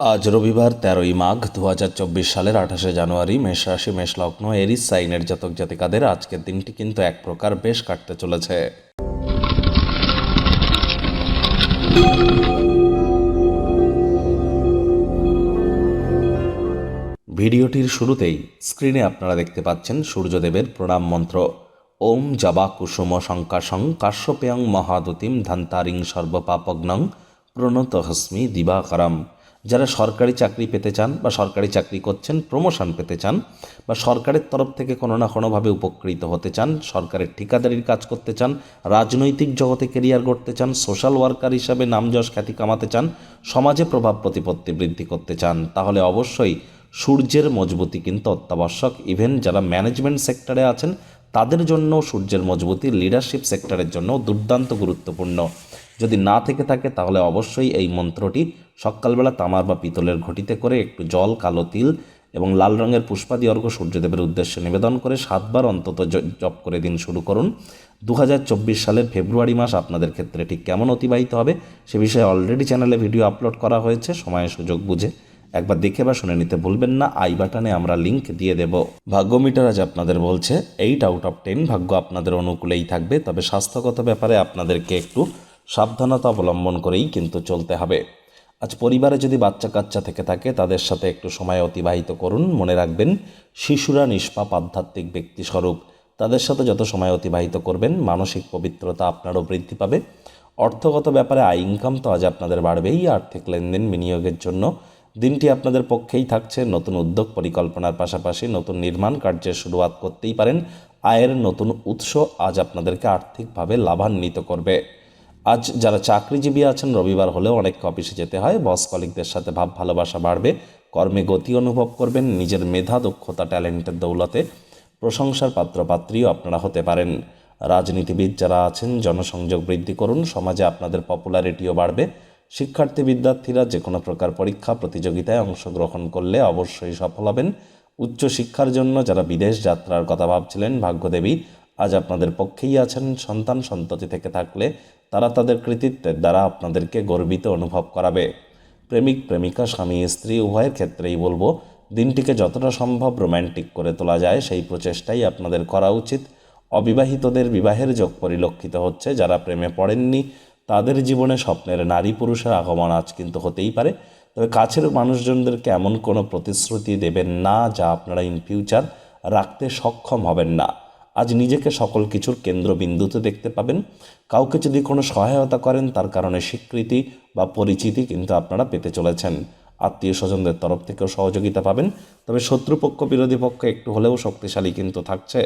আজ রবিবার তেরোই মাঘ দু হাজার চব্বিশ সালের আঠাশে জানুয়ারি মেষ রাশি, মেষ লগ্ন, এরিস, সাইনের জাতক জাতিকাদের আজকের দিনটি কিন্তু এক প্রকার বেশ কাটতে চলেছে। ভিডিওটির শুরুতেই স্ক্রিনে আপনারা দেখতে পাচ্ছেন সূর্যদেবের প্রণাম মন্ত্র। ওম জবা কুসুম শঙ্কাশং কাশ্যপেয়ং মহাদতিম ধান্তারিং সর্বপাপগ্নং প্রণত হস্মি দিবাকরম। যারা সরকারি চাকরি পেতে চান বা সরকারি চাকরি করছেন প্রমোশন পেতে চান বা সরকারের তরফ থেকে কোনো না কোনোভাবে উপকৃত হতে চান, সরকারের ঠিকাদারির কাজ করতে চান, রাজনৈতিক জগতে কেরিয়ার গড়তে চান সোশ্যাল ওয়ার্কার হিসাবে নামযশ খ্যাতি কামাতে চান, সমাজে প্রভাব প্রতিপত্তি বৃদ্ধি করতে চান, তাহলে অবশ্যই সূর্যের মজবুতি কিন্তু অত্যাবশ্যক। ইভেন যারা ম্যানেজমেন্ট সেক্টরে আছেন, তাদের জন্য সূর্যের মজবুতি লিডারশিপ সেক্টরের জন্য দুর্দান্ত গুরুত্বপূর্ণ। যদি না থেকে থাকে, তাহলে অবশ্যই এই মন্ত্রটি সকালবেলা তামার বা পিতলের ঘটিতে করে একটু জল, কালো তিল এবং লাল রঙের পুষ্পাদি অর্ঘ্য সূর্যদেবের উদ্দেশ্যে নিবেদন করে সাতবার অন্তত জপ করে দিন শুরু করুন। দু হাজার চব্বিশ সালের ফেব্রুয়ারি মাস আপনাদের ক্ষেত্রে ঠিক কেমন অতিবাহিত হবে, সে বিষয়ে অলরেডি চ্যানেলে ভিডিও আপলোড করা হয়েছে সময় সুযোগ বুঝে। একবার দেখে বা শুনে নিতে ভুলবেন না, আই বাটনে আমরা লিংক দিয়ে দেব। ভাগ্য মিটার আজ আপনাদের বলছে এইট আউট অফ টেন ভাগ্য আপনাদের অনুকূলেই থাকবে, তবে স্বাস্থ্যগত ব্যাপারে আপনাদেরকে একটু সাবধানতা অবলম্বন করেই কিন্তু চলতে হবে। আজ পরিবারে যদি বাচ্চা কাচ্চা থেকে থাকে, তাদের সাথে একটু সময় অতিবাহিত করুন। মনে রাখবেন, শিশুরা নিষ্পাপ, আধ্যাত্মিক ব্যক্তিস্বরূপ। তাদের সাথে যত সময় অতিবাহিত করবেন, মানসিক পবিত্রতা আপনারও বৃদ্ধি পাবে। অর্থগত ব্যাপারে আয় ইনকাম তো আজ আপনাদের বাড়বেই। আর্থিক লেনদেন বিনিয়োগের জন্য দিনটি আপনাদের পক্ষেই থাকছে। নতুন উদ্যোগ পরিকল্পনার পাশাপাশি নতুন নির্মাণ কার্যের শুরুয়াত করতেই পারেন। আয়ের নতুন উৎস আজ আপনাদেরকে আর্থিকভাবে লাভান্বিত করবে। আজ যারা চাকরিজীবী আছেন, রবিবার হলেও অনেক অফিসে যেতে হয়। বস কলিকদের সাথে ভাব, ভালোবাসা বাড়বে। কর্মে গতি অনুভব করবেন। নিজের মেধা, দক্ষতা, ট্যালেন্টের দৌলতে প্রশংসার পাত্রপাত্রীও আপনারা হতে পারেন। রাজনীতিবিদ যারা আছেন, জনসংযোগ বৃদ্ধি করুন। সমাজে আপনাদের পপুলারিটিও বাড়বে। শিক্ষার্থী বিদ্যার্থীরা যে কোনো প্রকার পরীক্ষা, প্রতিযোগিতায় অংশগ্রহণ করলে অবশ্যই সফল হবেন। উচ্চশিক্ষার জন্য যারা বিদেশ যাত্রার কথা ভাবছিলেন, ভাগ্যদেবী, আজ আপনাদের পক্ষেই আছেন। সন্তান সন্ততি থেকে থাকলে তারা তাদের কৃতিত্বের দ্বারা আপনাদেরকে গর্বিত অনুভব করাবে। প্রেমিক, প্রেমিকা, স্বামী, স্ত্রী, উভয়ের ক্ষেত্রেই বলব, দিনটিকে যতটা সম্ভব রোম্যান্টিক করে তোলা যায়, সেই প্রচেষ্টাই আপনাদের করা উচিত। অবিবাহিতদের বিবাহের যোগ পরিলক্ষিত হচ্ছে, যারা প্রেমে পড়েননি, তাদের জীবনে স্বপ্নের নারী পুরুষের আগমন আজ কিন্তু হতেই পারে। তবে কাছের মানুষজনদেরকে এমন কোনো প্রতিশ্রুতি দেবেন না, যা আপনারা ইন ফিউচার রাখতে সক্ষম হবেন না। আজ নিজেকে সকল কিছুর কেন্দ্রবিন্দুতে দেখতে পাবেন। কাউকে যদি কোনো সহায়তা করেন, তার কারণে স্বীকৃতি বা পরিচিতি কিন্তু আপনারা পেতে চলেছেন। আত্মীয় স্বজনদের তরফ থেকেও সহযোগিতা পাবেন। তবে শত্রুপক্ষ, বিরোধী পক্ষ একটু হলেও শক্তিশালী কিন্তু থাকছে।